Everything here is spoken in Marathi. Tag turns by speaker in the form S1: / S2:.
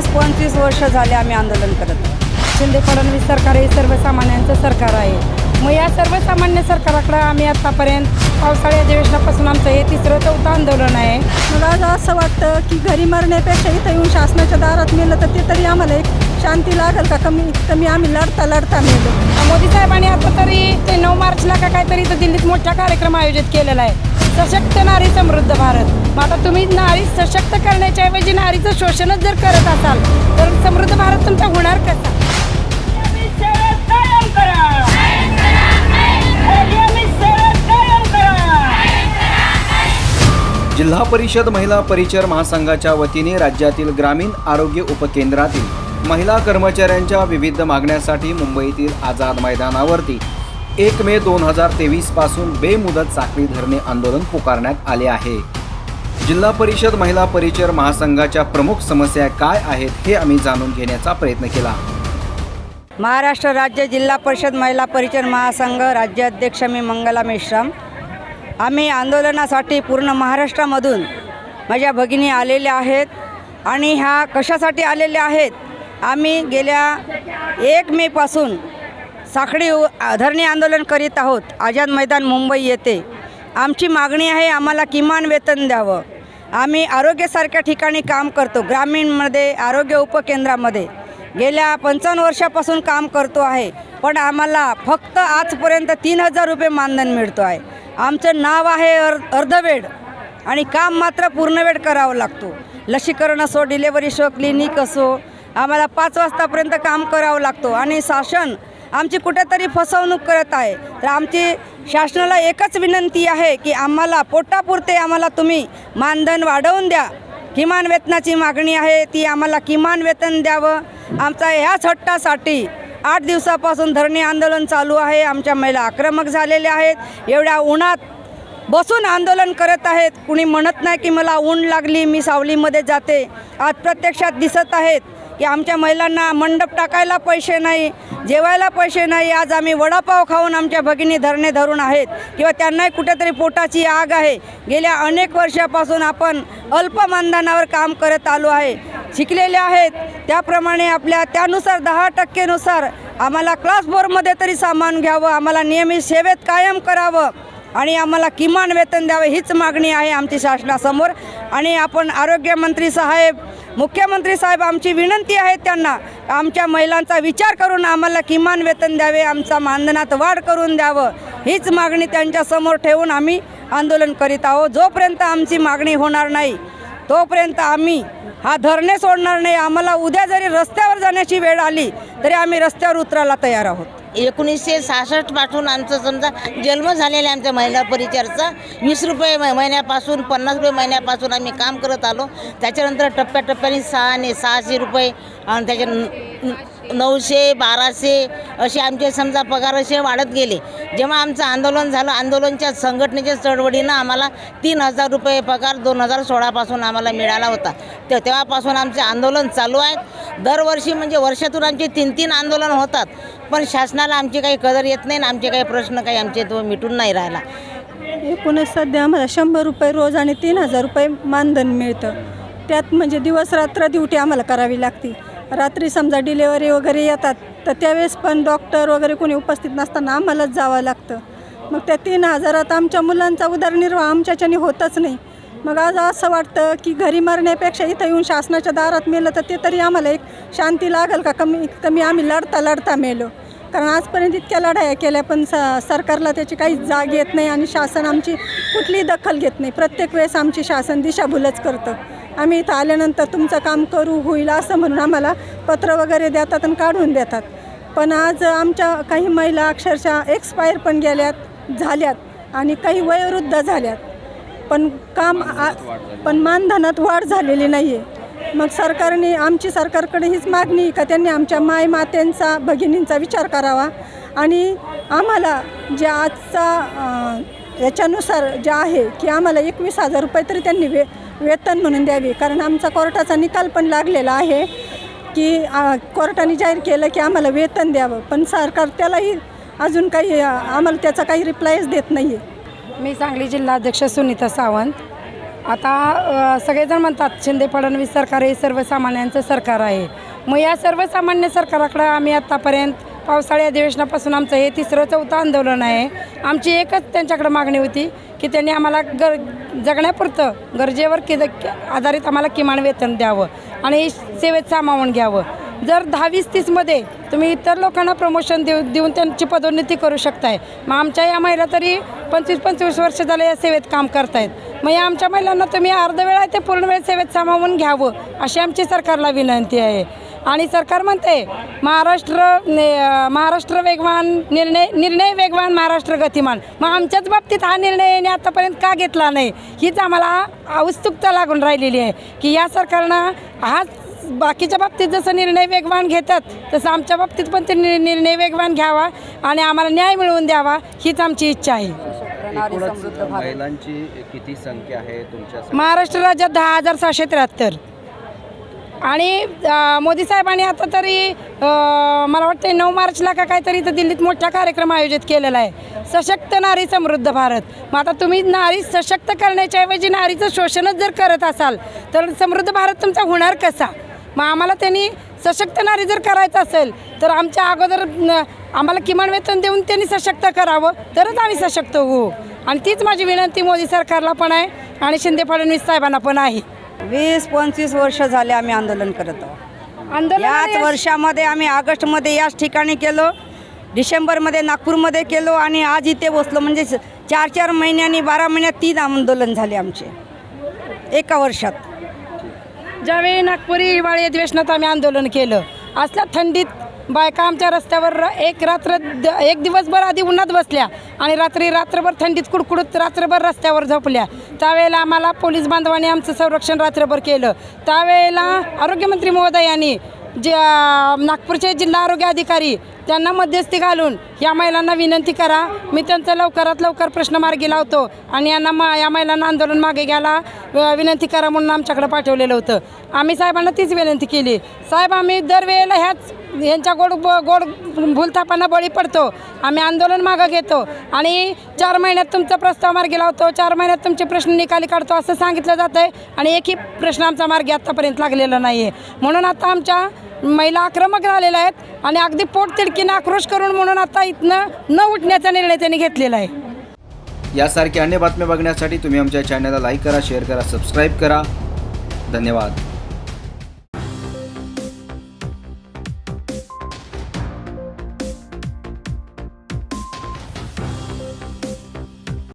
S1: वीस पंचवीस वर्ष झाले आम्ही आंदोलन करत. शिंदे फडणवीस सरकार हे सर्वसामान्यांचं सरकार आहे. मग या सर्वसामान्य सरकाराकडं आम्ही आत्तापर्यंत पावसाळी अधिवेशनापासून आमचं हे तिसरं चौथं आंदोलन आहे.
S2: मला आज असं वाटतं की घरी मरण्यापेक्षा इथं येऊन शासनाच्या दारात मेलं तर ते तरी आम्हाला एक शांती लागेल का? कमी कमी आम्ही लढता लढता मेलो
S1: मोदी साहेबांनी आता तरी ते नऊ मार्चला का काहीतरी इथं दिल्लीत मोठा कार्यक्रम आयोजित केलेला आहे. सशक्त नारी समृद्ध भारत. मग आता तुम्ही नारी सशक्त करण्याच्या ऐवजी नारीचं शोषणच जर करत असाल तर समृद्ध भारत तुमचा होणार कसा?
S3: जिल्हा परिषद महिला परिचर महासंघाच्या वतीने राज्यातील ग्रामीण आरोग्य उपकेंद्रातील महिला कर्मचाऱ्यांच्या विविध मागण्यासाठी मुंबईतील आझाद मैदानावरती एक मे दोन हजार तेवीसपासून बेमुदत साखळी धरणे आंदोलन पुकारण्यात आले आहे. जिल्हा परिषद महिला परिचर महासंघाच्या प्रमुख समस्या काय आहेत हे आम्ही जाणून घेण्याचा प्रयत्न केला.
S1: महाराष्ट्र राज्य जिल्हा परिषद महिला परिचर महासंघ राज्याध्यक्ष मी मंगला मेश्राम. आम्ही आंदोलनासाठी पूर्ण महाराष्ट्रामधून माझ्या भगिनी आलेल्या आहेत आणि ह्या कशासाठी आलेल्या आहेत? आम्ही गेल्या एक मेपासून साखळी उ- धरणे आंदोलन करीत आहोत. आझाद मैदान मुंबई येथे. आमची मागणी आहे आम्हाला किमान वेतन द्यावं. आम्ही आरोग्यासारख्या ठिकाणी काम करतो ग्रामीणमध्ये आरोग्य उपकेंद्रामध्ये. गेल्या पंचावन्न वर्षापासून काम करतो आहे पण आम्हाला फक्त आजपर्यंत तीन हजार रुपये मानधन मिळतो आहे. आमचं नाव आहे अर अर्धवेळ आणि काम मात्र पूर्णवेळ करावं लागतो. लसीकरण असो डिलेवरी असो क्लिनिक असो आम्हाला पाच वाजतापर्यंत काम करावं लागतो आणि शासन आमची कुठेतरी फसवणूक करत आहे. तर आमची शासनाला एकच विनंती आहे की आम्हाला पोटापुरते आम्हाला तुम्ही मानधन वाढवून द्या. किमान वेतनाची मागणी आहे ती आम्हाला किमान वेतन द्यावं. आमचा ह्याच हट्टासाठी आठ दिवसापासून धरणे आंदोलन चालू आहे. आमच्या महिला आक्रमक झालेल्या आहेत. एवढ्या उन्हात बसून आंदोलन करत आहेत. कुणी म्हणत नाही की मला ऊन लागली मी सावलीमध्ये जाते. आज प्रत्यक्षात दिसत आहेत. की आमच्या महिलांना मंडप टाकायला पैसे नाही जेवायला पैसे नाही. आज आम्ही वडापाव खाऊन आमच्या भगिनी धरणे धरून आहेत किंवा त्यांनाही कुठेतरी पोटाची आग आहे. गेल्या अनेक वर्षापासून आपण अल्प मानधनावर काम करत आलो आहे. शिकलेले आहेत. त्याप्रमाणे आपल्या त्यानुसार दहा टक्केनुसार आम्हाला क्लास फोरमध्ये तरी सामान घ्यावं आम्हाला नियमित सेवेत कायम करावं आणि आम्हाला किमान वेतन द्यावे हीच मागणी आहे आमची शासनासमोर. आणि आपण आरोग्यमंत्री साहेब मुख्यमंत्री साहेब आमची विनंती आहे त्यांना आमच्या महिलांचा विचार करून आम्हाला किमान वेतन द्यावे आमचा मानधनात वाढ करून द्यावं हीच मागणी त्यांच्यासमोर ठेवून आम्ही आंदोलन करीत आहोत. जोपर्यंत आमची मागणी होणार नाही तोपर्यंत आम्ही हा धरणे सोडणार नाही. आम्हाला उद्या जरी रस्त्यावर जाण्याची वेळ आली तरी आम्ही रस्त्यावर उतरायला तयार आहोत.
S4: एकोणीसशे सहासष्टपासून आमचं समजा जन्म झालेला आहे आमच्या महिला परिचरचा वीस रुपये म- महिन्यापासून पन्नास रुपये महिन्यापासून आम्ही काम करत आलो. त्याच्यानंतर टप्प्याटप्प्याने सहाने सहाशे रुपये आणि त्याच्या नऊशे बाराशे असे आमचे समजा पगार असे वाढत गेले. जेव्हा आमचं आंदोलन झालं आंदोलनच्या संघटनेच्या चळवळीनं आम्हाला तीन हजार रुपये पगार दोन हजार सोळापासून आम्हाला मिळाला होता. ते तेव्हापासून आमचे आंदोलन चालू आहेत दरवर्षी म्हणजे वर्षातून आमचे तीन तीन आंदोलन होतात. पण शासनाला आमची काही कदर येत नाही ना आमचे काही प्रश्न काही आमचे तो मिटून नाही राहिला.
S2: एकूणच सध्या आम्हाला शंभर रुपये रोज आणि तीन हजार रुपये मानधन मिळतं. त्यात म्हणजे दिवस रात्र ड्युटी आम्हाला करावी लागते. रात्री समजा डिलेवरी वगैरे येतात तर त्यावेळेस पण डॉक्टर वगैरे कोणी उपस्थित नसताना आम्हालाच जावं लागतं. मग त्या तीन हजारात आमच्या मुलांचा उदरनिर्वाह आमच्याच्याने होतच नाही. मग आज असं वाटतं की घरी मरण्यापेक्षा इथं येऊन शासनाच्या दारात मेलं तर ते तरी आम्हाला एक शांती लागेल का? कमी कमी आम्ही लढता लढता मेलो. कारण आजपर्यंत इतक्या लढाया केल्या पण स सरकारला त्याची काही जाग येत नाही आणि शासन आमची कुठलीही दखल घेत नाही. प्रत्येक वेळेस आमची शासन दिशाभूलच करतं. आम्ही इथं आल्यानंतर तुमचं काम करू होईल असं म्हणून आम्हाला पत्र वगैरे देतात आणि काढून देतात. पण आज आमच्या काही महिला अक्षरशः एक्सपायर पण गेल्यात झाल्यात आणि काही वयोवृद्ध झाल्यात. पण काम आ- पण मानधनात वाढ झालेली नाही आहे मग सरकारने आमची सरकारकडे हीच मागणी का त्यांनी आमच्या माय मातेंचा भगिनींचा विचार करावा? आणि आम्हाला जे आजचा याच्यानुसार जे आहे की आम्हाला एकवीस हजार रुपये तरी त्यांनी वे वेतन म्हणून द्यावे. कारण आमचा कोर्टाचा निकाल पण लागलेला आहे की कोर्टाने जाहीर केलं की आम्हाला वेतन द्यावं. पण सरकार त्यालाही अजून काही आम्हाला त्याचा काही रिप्लायच देत नाही आहे
S1: मी सांगली जिल्हाध्यक्ष सुनीता सावंत.
S5: आता सगळेजण म्हणतात शिंदे फडणवीस सरकार हे सर्वसामान्यांचं सरकार आहे. मग या सर्वसामान्य सरकाराकडं आम्ही आत्तापर्यंत पावसाळी अधिवेशनापासून आमचं हे तिसरं चौथं आंदोलन आहे. आमची एकच त्यांच्याकडे मागणी होती की त्यांनी आम्हाला गर जगण्यापुरतं गरजेवर कि आधारित आम्हाला किमान वेतन द्यावं आणि सेवेत सामावून घ्यावं. जर दहावीस तीसमध्ये तुम्ही इतर लोकांना प्रमोशन देऊ देऊन त्यांची पदोन्नती करू शकताय. मग आमच्या या महिला तरी पंचवीस पंचवीस वर्ष झाले या सेवेत काम करतायत. मग या आमच्या महिलांना तुम्ही अर्धवेळ आहे ते पूर्ण वेळ सेवेत सामावून घ्यावं अशी आमची सरकारला विनंती आहे. आणि सरकार म्हणते महाराष्ट्र ने- महाराष्ट्र वेगवान निर्णय निर्णय वेगवान महाराष्ट्र गतिमान. मग आमच्याच बाबतीत हा निर्णय याने आतापर्यंत का घेतला नाही? हीच आम्हाला औत्सुकता लागून राहिलेली आहे की या सरकारनं हा बाकीच्या बाबतीत जसं निर्णय वेगवान घेतात तसं आमच्या बाबतीत पण ते निर्णय वेगवान घ्यावा आणि आम्हाला न्याय मिळवून द्यावा हीच आमची इच्छा आहे.
S3: महिलांची किती संख्या आहे तुमच्या
S5: महाराष्ट्र राज्यात दहा हजार सहाशे त्र्याहत्तर. आणि मोदी साहेबांनी आता तरी मला वाटतं नऊ मार्चला का काहीतरी इथं दिल्लीत मोठा कार्यक्रम आयोजित केलेला आहे. सशक्त नारी समृद्ध भारत. मग आता तुम्ही नारी सशक्त करण्याच्या ऐवजी नारीचं शोषणच जर करत असाल तर समृद्ध भारत तुमचा होणार कसा? मग आम्हाला त्यांनी सशक्त नारी जर करायचं असेल तर आमच्या अगोदर आम्हाला किमान वेतन देऊन त्यांनी सशक्त करावं तरच आम्ही सशक्त होऊ. आणि तीच माझी विनंती मोदी सरकारला पण आहे आणि शिंदे फडणवीस साहेबांना पण आहे.
S1: वीस पंचवीस वर्ष झाले आम्ही आंदोलन करत आहोत.
S5: आंदोलन
S1: याच वर्षामध्ये आम्ही ऑगस्टमध्ये याच ठिकाणी केलो डिसेंबरमध्ये नागपूरमध्ये केलो आणि आज इथे बसलो. म्हणजे चार चार महिन्यांनी बारा महिन्यात तीन आंदोलन झाले आमचे. एका वर्षात.
S5: ज्यावेळी नागपुरी हिवाळी अधिवेशनात आम्ही आंदोलन केलं असल्या थंडीत बायका आमच्या रस्त्यावर र- एक रात्र द- एक दिवसभर आधी उन्हात बसल्या आणि रात्री रात्रभर थंडीत कुडकुडत रात्रभर रस्त्यावर झोपल्या. त्यावेळेला आम्हाला पोलीस बांधवांनी आमचं संरक्षण रात्रभर केलं. त्यावेळेला आरोग्यमंत्री महोदयांनी जे नागपूरचे जिल्हा आरोग्य अधिकारी त्यांना मध्यस्थी घालून या महिलांना विनंती करा. मी त्यांचा लवकरात लवकर प्रश्न मार्गी लावतो आणि यांना मा या महिलांना आंदोलन मागे घ्यायला विनंती करा म्हणून आमच्याकडे पाठवलेलं होतं. आम्ही साहेबांना तीच विनंती केली. साहेब आम्ही दरवेळेला ह्याच यांच्या गोड ब- गोड भूलथापांना बळी पडतो. आम्ही आंदोलन मागं घेतो. आणि चार महिन्यात तुमचा प्रस्ताव मार्गी लावतो. चार महिन्यात तुमचे प्रश्न निकाली काढतो असं सांगितलं जातं आहे आणि एकही प्रश्न आमचा मार्गी आत्तापर्यंत लागलेला नाही आहे म्हणून आता आमच्या महिला आक्रमक झालेल्या आहेत आणि अगदी पोटतिडकीनं आक्रोश करून म्हणून आता इथनं न उठण्याचा निर्णय त्यांनी घेतलेला आहे.
S3: यासारख्या अन्य बातम्या बघण्यासाठी तुम्ही आमच्या चॅनलला लाईक करा शेअर करा सबस्क्राईब करा. धन्यवाद.